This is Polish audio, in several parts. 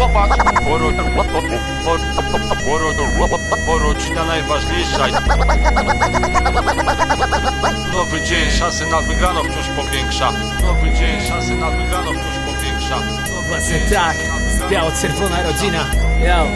popatrz, poro, poro, poro, porodzina najważniejsza. Nowy dzień, szanse na wygraną wciąż powiększa. Nowy dzień, szanse na wygraną wciąż powiększa. Nowy dzień, tak, biało-czerwona rodzina Yo.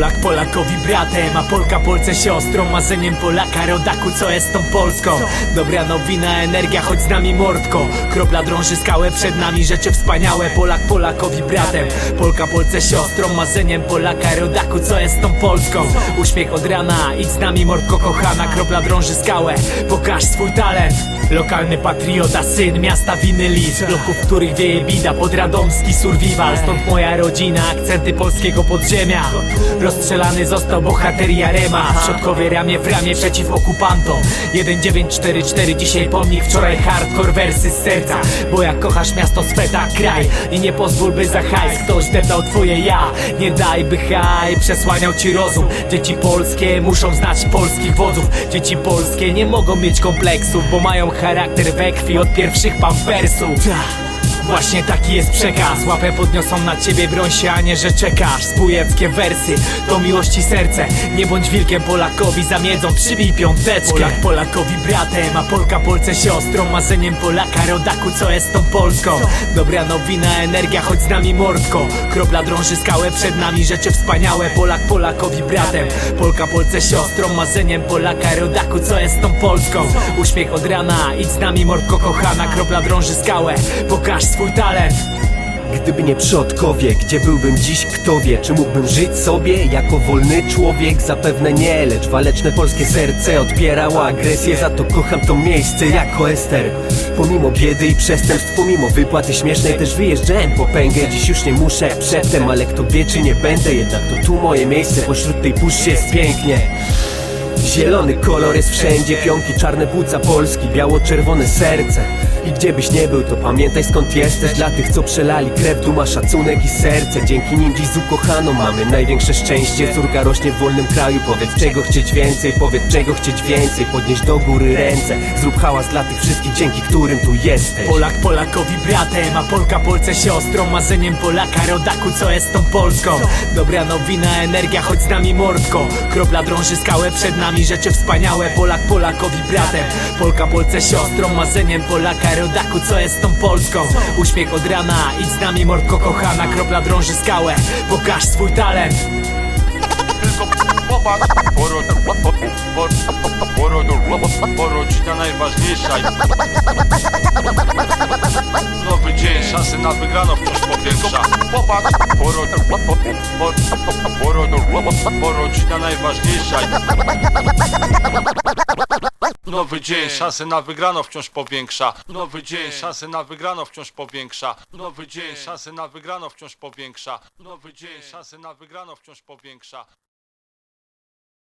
Polak Polakowi bratem, a Polka Polce siostrą Marzeniem Polaka rodaku, co jest tą Polską? Dobra nowina, energia, chodź z nami mordko. Kropla drąży skałę, przed nami rzeczy wspaniałe. Polak Polakowi bratem, Polka Polce siostrą Marzeniem Polaka rodaku, co jest tą Polską? Uśmiech od rana, idź z nami mordko kochana. Kropla drąży skałę, pokaż swój talent. Lokalny patriota, syn miasta winy lit Bloków, w których wieje bida, podradomski survival. Stąd moja rodzina, akcenty polskiego podziemia Rozstrzelany został bohater Jarema. W środkowie ramię w ramię przeciw okupantom. 1944, dzisiaj pomnik Wczoraj hardcore wersy z serca. Bo jak kochasz miasto swe, tak kraj I nie pozwól by za hajs ktoś deptał twoje ja. Nie daj by haj przesłaniał ci rozum. Dzieci polskie muszą znać polskich wodzów. Dzieci polskie nie mogą mieć kompleksów Bo mają charakter we krwi od pierwszych pampersów Właśnie taki jest przekaz. Łapę podniosą na ciebie, broń się, a nie, że czekasz. Spójeckie wersy, to miłości serce. Nie bądź wilkiem Polakowi, zamiedzą, przybij piąteczkę. Polak Polakowi bratem, a Polka Polce siostrą. Marzeniem Polaka, rodaku, co jest tą Polską? Dobra nowina, energia, chodź z nami mordko Kropla drąży skałę, przed nami rzeczy wspaniałe. Polak Polakowi bratem, Polka Polce siostrą. Marzeniem Polaka, rodaku, co jest tą Polską? Uśmiech od rana, idź z nami mordko kochana. Kropla drąży skałę, pokaż swój talent. Gdyby nie przodkowie, gdzie byłbym dziś, kto wie Czy mógłbym żyć sobie jako wolny człowiek? Zapewne nie, lecz waleczne polskie serce odpierało agresję. Za to kocham to miejsce jako Ester. Pomimo biedy i przestępstw, pomimo wypłaty śmiesznej Też wyjeżdżałem po pęgę, dziś już nie muszę przedtem Ale kto wie czy nie będę, jednak to tu moje miejsce. Pośród tej puszczy jest pięknie Zielony kolor jest wszędzie, pionki, czarne płuca Polski, biało-czerwone serce. I gdzie byś nie był, to pamiętaj skąd jesteś. Dla tych, co przelali krew, duma, szacunek i serce. Dzięki nim dziś z ukochaną mamy największe szczęście. Córka rośnie w wolnym kraju, powiedz czego chcieć więcej Powiedz czego chcieć więcej, podnieś do góry ręce Zrób hałas dla tych wszystkich, dzięki którym tu jesteś. Polak Polakowi bratem, a Polka Polce siostrą. Marzeniem Polaka, rodaku, co jest tą Polską? Dobra nowina, energia, chodź z nami mordko Kropla drąży skałę, przed nami rzeczy wspaniałe Polak Polakowi bratem, Polka Polce siostrą Marzeniem Polaka, rodaku, co jest tą Polską? Uśmiech od rana, idź z nami mordko kochana Kropla drąży skałę, pokaż swój talent. Popatrz, poro, poro, poro, porodzina najważniejsza. Szanse na wygraną wciąż powiększa. Najważniejsza. Nowy dzień, szanse na wygraną wciąż powiększa. Nowy dzień, szanse na wygraną wciąż powiększa. Nowy dzień, szanse na wygraną wciąż powiększa. Nowy dzień, szanse na wygraną wciąż powiększa.